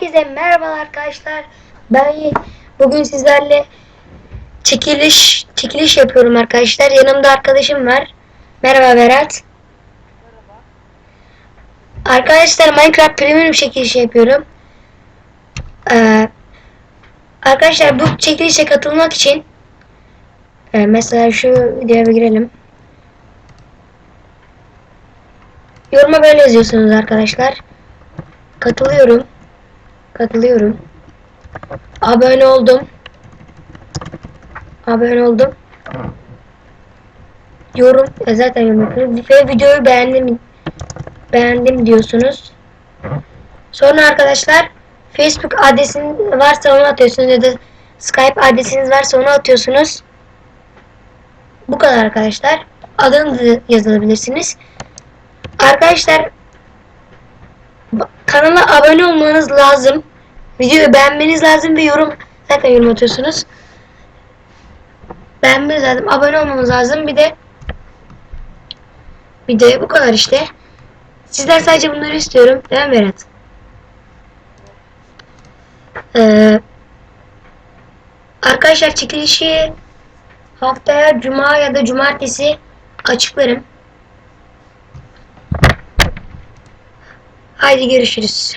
Herkese merhabalar arkadaşlar. Ben bugün sizlerle çekiliş çekiliş yapıyorum arkadaşlar. Yanımda arkadaşım var. Merhaba Berat. Arkadaşlar Minecraft Premium çekilişi yapıyorum. Ee, arkadaşlar bu çekilişe katılmak için e, mesela şu videoya girelim. Yoruma böyle yazıyorsunuz arkadaşlar. Katılıyorum. Katılıyorum. Abone oldum. Abone oldum. Yorum e, zaten yorum. Ve videoyu beğendim beğendim diyorsunuz. Sonra arkadaşlar Facebook adresin varsa onu atıyorsunuz ya da Skype adresiniz varsa onu atıyorsunuz. Bu kadar arkadaşlar. Adını da yazabilirsiniz. Arkadaşlar kanala abone olmanız lazım. Videoyu beğenmeniz lazım ve yorum zaten yorum atıyorsunuz. Beğenmeniz lazım. Abone olmanız lazım. Bir de de bu kadar işte. Sizler sadece bunları istiyorum. Değil mi Berat? Ee, arkadaşlar çekilişi haftaya cuma ya da cumartesi açıklarım. Haydi görüşürüz.